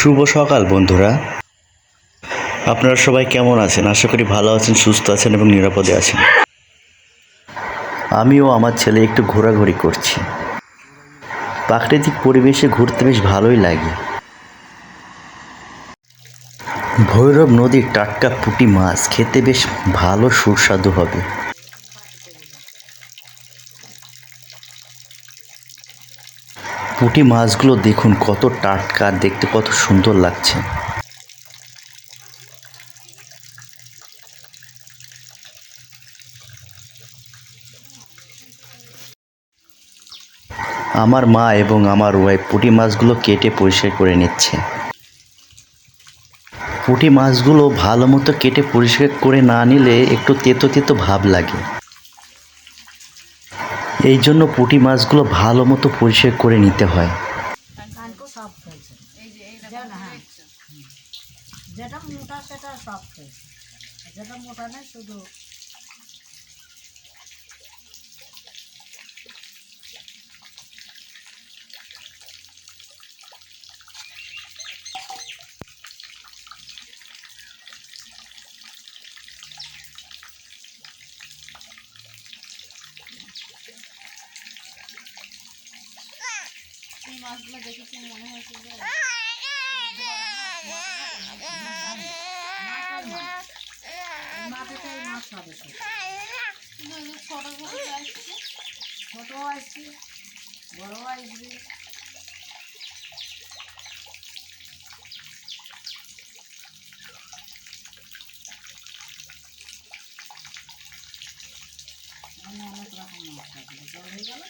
শুভ সকাল, বন্ধুরা। আপনারা সবাই কেমন আছেন? আশা করি ভালো আছেন, সুস্থ আছেন এবং নিরাপদে আছেন। আমিও আমার ছেলে একটু ঘোরাঘুরি করছি। প্রাকৃতিক পরিবেশে ঘুরতে বেশ ভালোই লাগে। ভৈরব নদীর টাটকা পুঁটি মাছ খেতে বেশ ভালো সুস্বাদু হবে। পুঁটি মাছগুলো দেখুন কত টাটকা, দেখতে কত সুন্দর লাগছে। আমার মা এবং আমার ওয়াইফ পুঁটি মাছগুলো কেটে পরিষ্কার করে নিচ্ছে। পুঁটি মাছগুলো ভালো মতো কেটে পরিষ্কার করে না নিলে একটু তেতো তেতো ভাব লাগে। এই জন্য পুঁটি মাছগুলো ভালো মতো পরিষ্কার করে নিতে হয়। যেটা মোটা সেটা হয়েছে। যেটা মোটা নেই শুধু এই মাছগুলো দেখেছি মনে হয়েছে যে মাটিতে মাছ হবে কিন্তু ছোট ছোট আসছে ছোটো আসছে বড়ো আসবে অনেক রকম মাছ থাকে হয়ে গেল?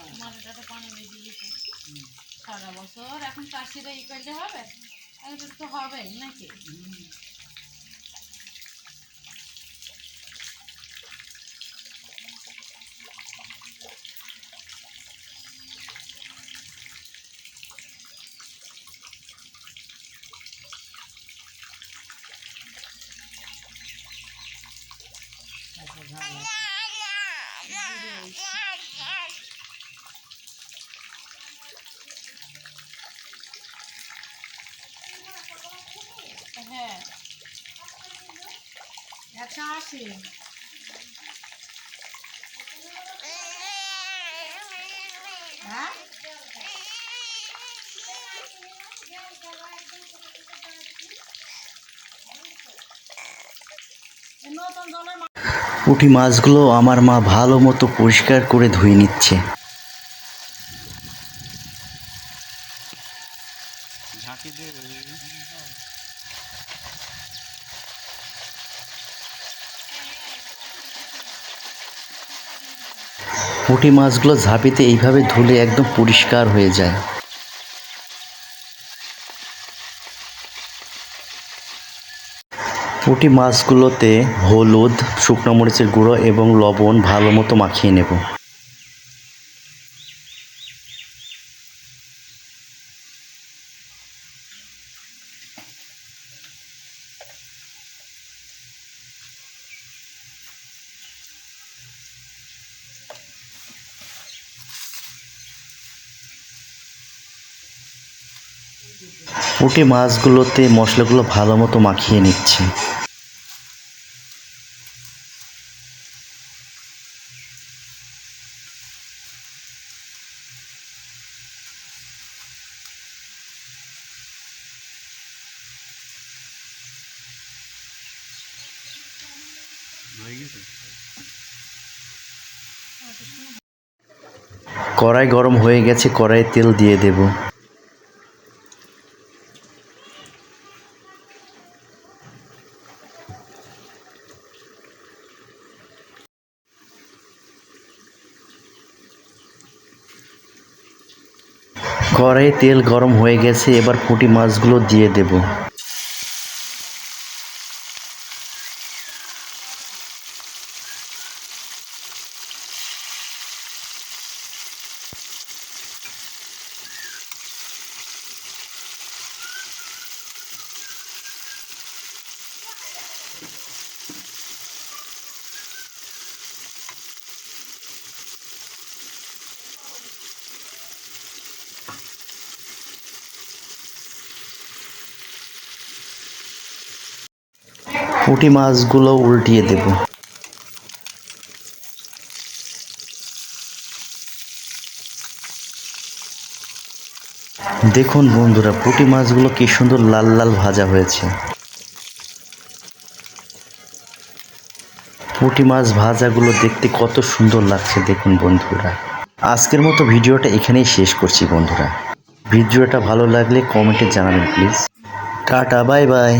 তো এখন পাওয়া যায়। মাটিটাতে পানি দিতে সারা বছর এখন চাষিরা ই করলে হবেই নাকি হুম। একশো আশি হ্যাঁ পুঁটি মাছগুলো আমার মা ভালো মতো পরিষ্কার করে ধুয়ে নিচ্ছে। পুঁটি মাছগুলো ঝাঁপিতে এইভাবে ধুলে একদম পরিষ্কার হয়ে যায়। পুঁটি মাছগুলোতে হলুদ, শুকনো মরিচের গুঁড়ো এবং লবণ ভালো মতো মাখিয়ে নেব। পুঁটি মাছগুলোতে মশলাগুলো ভালো মতো মাখিয়ে নিচ্ছে। কড়াই গরম হয়ে গেছে, কড়াইয়ে তেল দিয়ে দেব। কড়াইয়ে তেল গরম হয়ে গেছে এবার পুঁটি মাছগুলো দিয়ে দেব। পুঁটি মাছগুলো উল্টিয়ে দেব। দেখুন বন্ধুরা, পুঁটি মাছগুলো কি সুন্দর লাল লাল ভাজা হয়েছে। পুঁটি মাছ ভাজাগুলো দেখতে কত সুন্দর লাগছে দেখুন বন্ধুরা। আজকের মতো ভিডিওটা এখানেই শেষ করছি বন্ধুরা। ভিডিওটা ভালো লাগলে কমেন্টে জানাবেন প্লিজ। Tata, bye bye.